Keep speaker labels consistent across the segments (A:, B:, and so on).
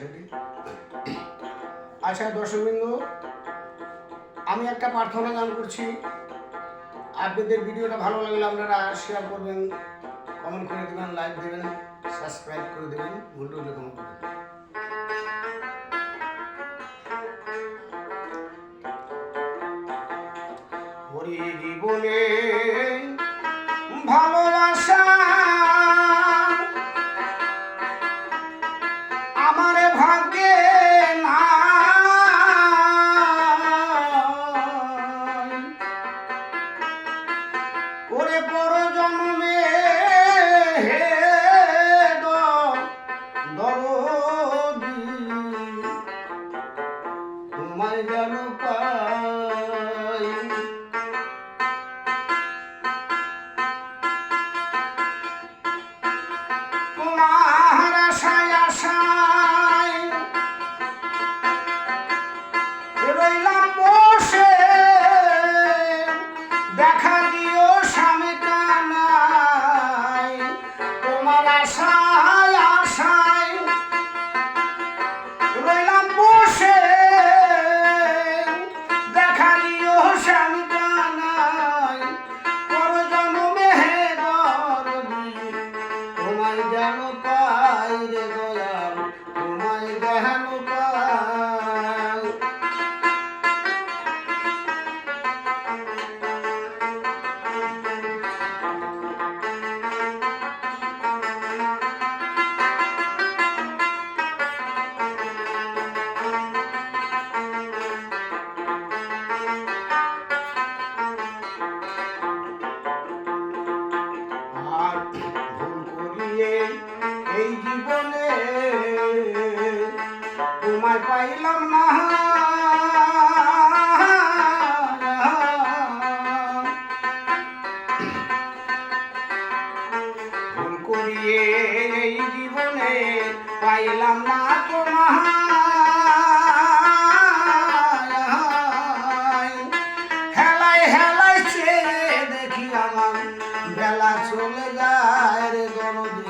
A: সেটি আচ্ছা দর্শকবৃন্দ, আমি একটা প্রার্থনা গান করছি। আপনাদের ভিডিওটা ভালো লাগলে আপনারা শেয়ার করবেন কমেন্ট করে দেবেন লাইক দেবেন সাবস্ক্রাইব করে দেবেন, ভুল টুলে কমেন্ট করবেন ওরে এই তোমায় পাইলাম না। করিয়ে এই জীবনে পাইলাম না তোমায়। হেলায় হেলায় চেয়ে দেখি আমার বেলা চলে যায় রে দরদি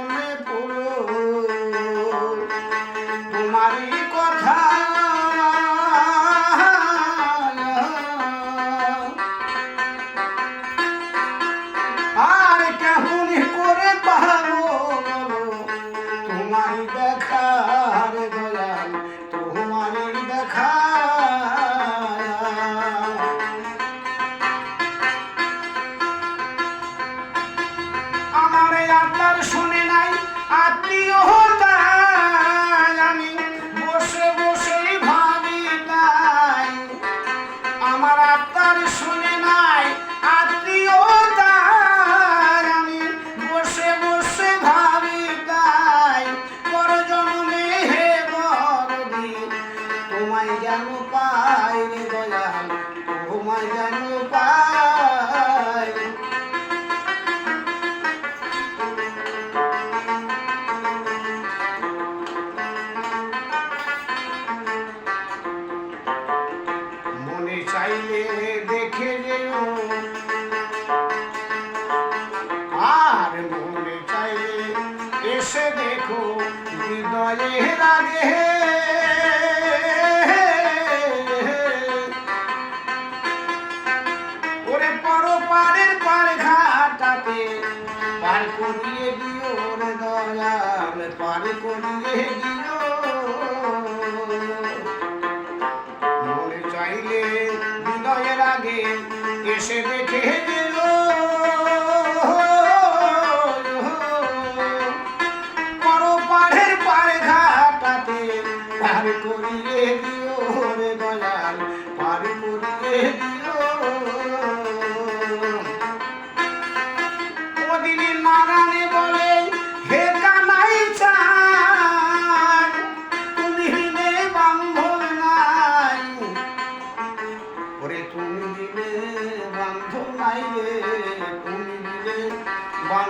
A: আপনার শুনে নাই, আত্মীয় তাই আমি। বসে বসে ভাবি তাই। আমার আত্মার শুনে নাই, আত্মীয় আমি। বসে বসে ভাবি যেন পাই দয়াল, তোমায় পাই চাইলে দেখে যেও আর মনে চাইলে এসে দেখো হৃদয়ের আগে এসে দেখে